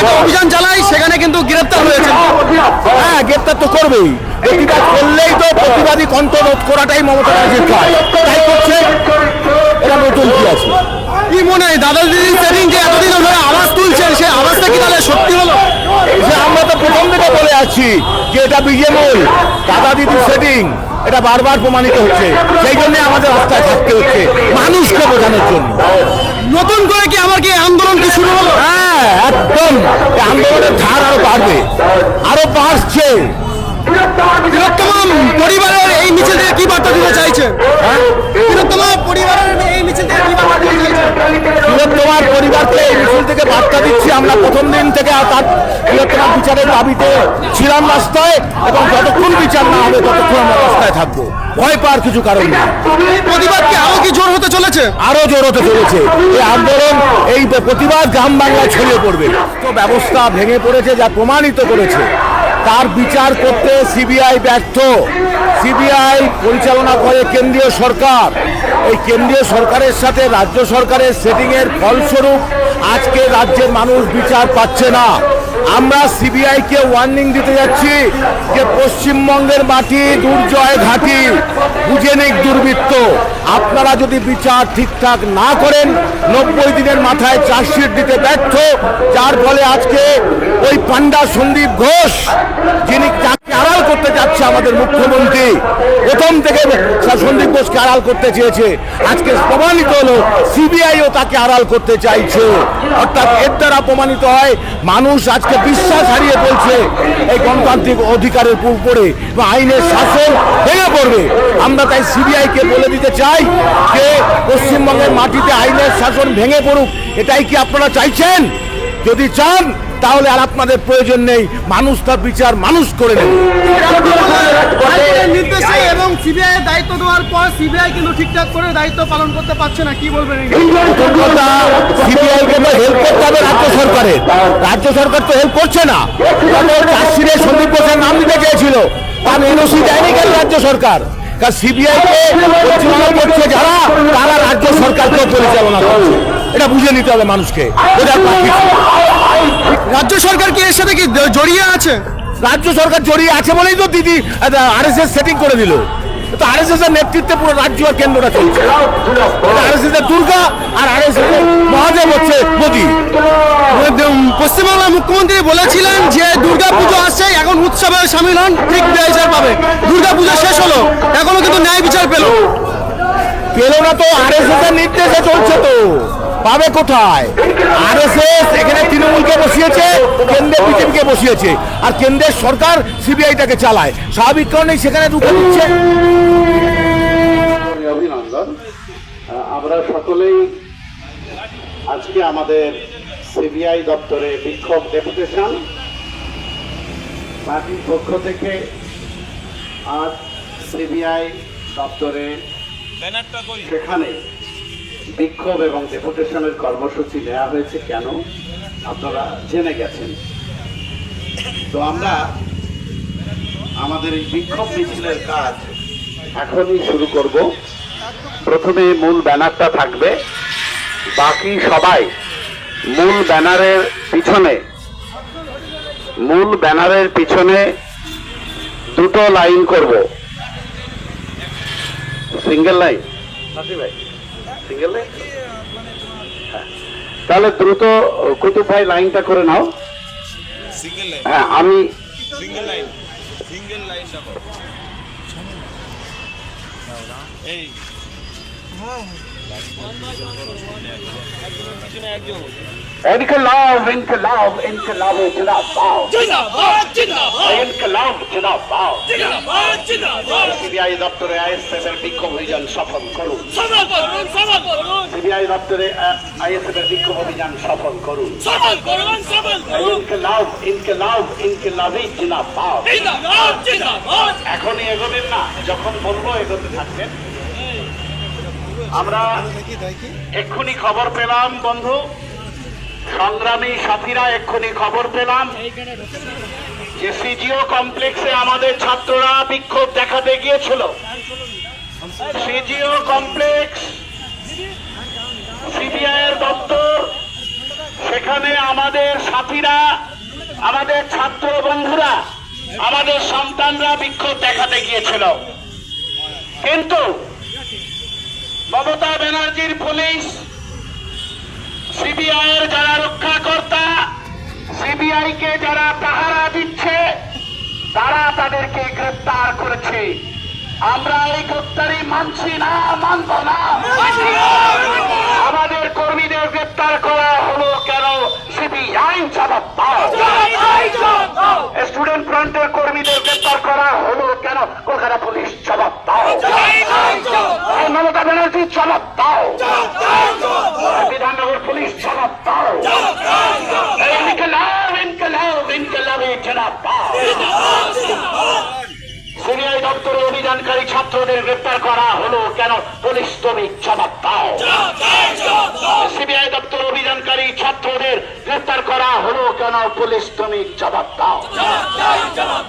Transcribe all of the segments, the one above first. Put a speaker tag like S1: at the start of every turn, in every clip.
S1: একটা অভিযান চালায় সেখানে কিন্তু গ্রেপ্তার হয়েছে।
S2: হ্যাঁ গ্রেপ্তার তো করবেই। প্রতিবাদ করলেই তো প্রতিবাদী কণ্ঠ রোধ করাটাই মমতা ব্যানার্জির কাজ। তাই করছে এটা নতুন কি আছে?
S1: কি মনে হয়, দাদা দিদির সেদিন যে এতদিন ধরে আওয়াজ তুলছেন সে আওয়াজটা কি তাহলে সত্যি হলো?
S2: যে আমরা তো প্রথম থেকে বলে আছি যে এটা বিজেমূল দাদা দিদির সেটিং এটা বারবার প্রমাণিত হচ্ছে। সেই জন্য আমাদের রাস্তায় থাকতে হচ্ছে মানুষকে বোঝানোর জন্য।
S1: নতুন করে কি আমার কি শুরু হলো
S2: হ্যাঁ একদম এই আন্দোলনের ধার আরও বাড়বে। আরও বাড়ছে।
S1: পরিবারের এই মিছিল থেকে কি বার্তা দিতে চাইছে? বৃহত্তম পরিবারের এই মিছিল থেকে কি বার্তা দিতে চাইছে?
S2: বৃহত্তমার পরিবারকে এই মিছিল থেকে বার্তা দিচ্ছি আমরা প্রথম দিন থেকে তার বৃহত্তমার বিচারের দাবিতে ছিলাম রাস্তায় এবং যতক্ষণ বিচার না হবে ততক্ষণ আমরা রাস্তায় থাকব। ভয় পাওয়ার কিছু কারণ নেই।
S1: প্রতিবাদ কি আরও কি জোর হতে চলেছে?
S2: আরও জোর হতে চলেছে। এই আন্দোলন, এই প্রতিবাদ গ্রাম বাংলায় ছড়িয়ে পড়বে। তো ব্যবস্থা ভেঙে পড়েছে যা প্রমাণিত করেছে। তার বিচার করতে সিবিআই ব্যর্থ। সিবিআই পরিচালনা করে কেন্দ্রীয় সরকার। এই কেন্দ্রীয় সরকারের সাথে রাজ্য সরকারের সেটিংয়ের ফলস্বরূপ আজকে রাজ্যের মানুষ বিচার পাচ্ছে না। আমরা সিবিআই কে ওয়ার্নিং দিতে যাচ্ছি যে পশ্চিমবঙ্গের মাটি দুর্জয় ঘাটি। বুঝে নিক দুর্বৃত্ত। আপনারা যদি বিচার ঠিকঠাক না করেন, নব্বই দিনের মাথায় চার্জশিট দিতে ব্যর্থ। যার ফলে আজকে ওই পান্ডা সন্দীপ ঘোষ, যিনি যাকে আড়াল করতে যাচ্ছে আমাদের মুখ্যমন্ত্রী। প্রথম থেকে সন্দীপ ঘোষকে আড়াল করতে চেয়েছে। আজকে প্রমাণিত হলো, সিবিআইও তাকে আড়াল করতে চাইছে। অর্থাৎ এর দ্বারা প্রমাণিত হয়, মানুষ আজকে বিশ্বাস হারিয়ে ফেলছে এই গণতান্ত্রিক অধিকারের উপরে বা আইনের শাসন ভেঙে পড়বে। আমরা তাই সিবিআইকে বলে দিতে চাই যে, পশ্চিমবঙ্গের মাটিতে আইনের শাসন ভেঙে পড়ুক। এটাই কি আপনারা চাইছেন? যদি চান তাহলে আর আপনাদের প্রয়োজন নেই। মানুষ তার বিচার মানুষ করে নেবে।
S1: নির্দেশে এবং সিবিআই দায়িত্ব দেওয়ার পর সিবিআই কিন্তু ঠিকঠাক করে দায়িত্ব পালন করতে পারছে না। কি বলবেন
S2: সিবিআই কে তো হেল্প করতে হবে রাজ্য সরকারের। রাজ্য সরকার তো হেল্প করছে না। সন্দীপ ঘোষের নাম দিতে চেয়েছিল। তার এনওসি দেয়নি কেন রাজ্য সরকার? কারণ সিবিআই কে পরিচালনা করছে যারা তারা রাজ্য সরকারকে পরিচালনা করছে। এটা বুঝে নিতে হবে মানুষকে। নেই।
S1: রাজ্য সরকার কি এর সাথে কি জড়িয়ে আছে?
S2: রাজ্য সরকার জড়িয়ে আছে বলেই তো দিদি আরএসএস সেটিং করে দিল। তো আরএসএস এর নেতৃত্বে পুরো রাজ্য আর কেন্দ্রটা চলছে। আরএসএস এর দুর্গা আর আরএসএস এর মহাদেব হচ্ছে মোদী।
S1: পশ্চিমবাংলার মুখ্যমন্ত্রী বলেছিলেন যে দুর্গা পুজো আসছে এখন উৎসবে সামিল হন ঠিক বিচার পাবে। দুর্গা পুজো শেষ হলো এখনও কিন্তু ন্যায় বিচার পেল।
S2: পেল না তো আরএসএস এর নির্দেশে চলছে তো। পাবে কোথায়? আরএসএস এখানে তৃণমূলকে বসিয়েছে কেন্দ্রে বিজেপিকে বসিয়েছে। আর কেন্দ্রের সরকার সিবিআইটাকে চালায়। স্বাভাবিক কারণেই সেখানে ঢুকে দিচ্ছে।
S3: অভিনন্দন। আমরা সকলেই আজকে আমাদের সিবিআই দপ্তরে বিক্ষোভ ডেপুটেশন। পার্টির পক্ষ থেকে আজ সিবিআই দপ্তরে সেখানে বিক্ষোভ এবং ডেপুটেশনের কর্মসূচি নেওয়া হয়েছে কেন? আপনারা জেনে গেছেন। তো আমরা আমাদের এই বিক্ষোভ মিছিলের কাজ এখনই শুরু করব। প্রথমে মূল ব্যানারটা থাকবে। বাকি সবাই মূল ব্যানারের পিছনে, মূল ব্যানারের পিছনে দুটো লাইন করব। Single line. ভাই। সিঙ্গেল লাইন হ্যাঁ। তাহলে দ্রুত কুতুব ভাই লাইনটা করে নাও। হ্যাঁ আমি इनकलाब इनकलाब इनकलाब जिंदाबाद
S4: जिंदाबाद जिंदाबाद
S3: ইনকলাব জিন্দাবাদ
S4: जिंदाबाद जिंदाबाद
S3: সিবিআই দপ্তরে আইএসএফ এর বিক্ষোভ অভিযান সফল করুন
S4: সফল করুন সফল করুন
S3: সিবিআই দপ্তরে আইএসএফ এর বিক্ষোভ অভিযান সফল করুন
S4: সফল করুন সফল করুন
S3: ইনকলাব ইনকলাব ইনকলাবি জিন্দাবাদ
S4: জিন্দাবাদ জিন্দাবাদ
S3: এখনই এগোবেন না যখন বলবো এগোতে থাকবেন আমরা এক্ষুনি খবর পেলাম বন্ধু সংগ্রামী সাথীরা, এক্ষুনি খবর পেলাম। যে সিজিও কমপ্লেক্সে আমাদের ছাত্ররা বিক্ষোভ দেখাতে গিয়েছিল। সিজিও কমপ্লেক্স সিবিআই এর দপ্তর, সেখানে আমাদের সাথীরা, আমাদের ছাত্র বন্ধুরা, আমাদের সন্তানরা বিক্ষোভ দেখাতে গিয়েছিল। কিন্তু মমতা ব্যানার্জির পুলিশ সিবিআই এর যারা রক্ষাকর্তা সিবিআই কে যারা পাহারা দিচ্ছে তারা তাদেরকে গ্রেপ্তার করেছে। আমরা এই গ্রেপ্তারি মানছি না মানব না। আমাদের কর্মীদের গ্রেপ্তার করা হলো কেন? সিবিআই জবাব স্টুডেন্ট ফ্রন্টের কর্মীদের গ্রেপ্তার করা হলো কেন? কলকাতা পুলিশ জবাব দাও এই মমতা ব্যানার্জি জবাব দাও বিধাননগর পুলিশ জবাব দাও এই ইনকলাব ইনকলাব ইনকলাবে জবাব দাও সিবিআই দপ্তরে অভিযানকারী ছাত্রদের গ্রেপ্তার করা হলো কেন? পুলিশ তুমি জবাব দাও। সিবিআই দপ্তর অভিযানকারী ছাত্রদের গ্রেপ্তার করা হলো কেন? পুলিশ তুমি জবাব দাও। ইনকিলাব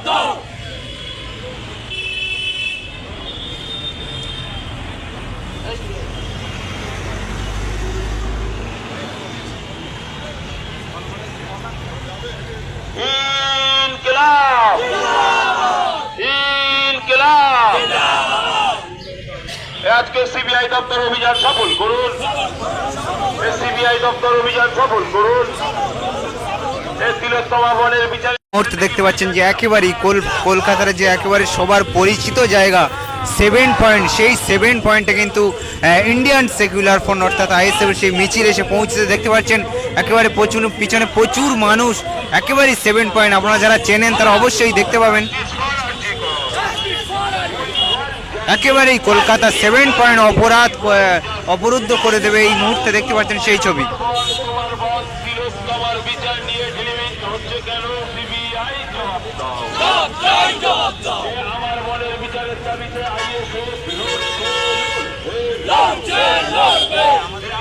S3: সিবিআই দপ্তর অভিযান সফল করুন। সিবিআই দপ্তর অভিযান সফল করুন।
S5: মুহূর্তে দেখতে পাচ্ছেন যে একেবারেই কোল- কলকাতার যে একেবারে সবার পরিচিত জায়গা, সেভেন পয়েন্ট, সেই সেভেন পয়েন্টে কিন্তু ইন্ডিয়ান সেকুলার ফ্রন্ট অর্থাৎ আইএসএফ সেই মিছিল এসে পৌঁছতে দেখতে পাচ্ছেন, একেবারে প্রচুর পিছনে প্রচুর মানুষ, একেবারেই সেভেন পয়েন্ট। আপনারা যারা চেনেন, তারা অবশ্যই দেখতে পাবেন। একেবারেই কলকাতা সেভেন পয়েন্ট অপরাধ অবরুদ্ধ করে দেবে এই মুহূর্তে দেখতে পাচ্ছেন সেই ছবি
S3: তোমার বধ তিলোত্তমার বিচার নিয়ে টেলিভিশন হচ্ছে কেন সিবিআই জবাব দাও আমার বনের বিচারের দাবিতে আইএসএফ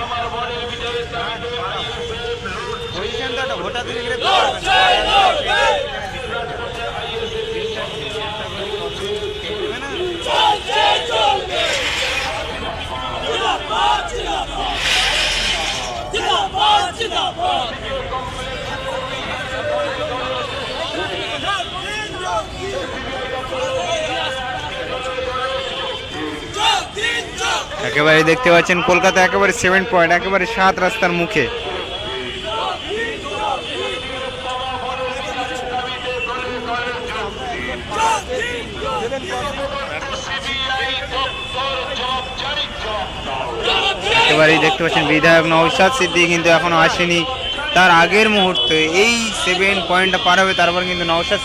S3: আমার বনের বিচারের দাবিতে আইএসএফ
S4: জিন্দাবাদ জিন্দাবাদ
S5: একেবারে দেখতে পাচ্ছেন কলকাতা একেবারে সেভেন পয়েন্ট একেবারে সাত রাস্তার মুখে। একেবারেই দেখতে পাচ্ছেন বিধায়ক নৌসাদ সিদ্দিকি কিন্তু এখনও আসেনি। তার আগের মুহূর্তে এই সেভেন পয়েন্টটা পার হবে, তারপর কিন্তু নৌসাদ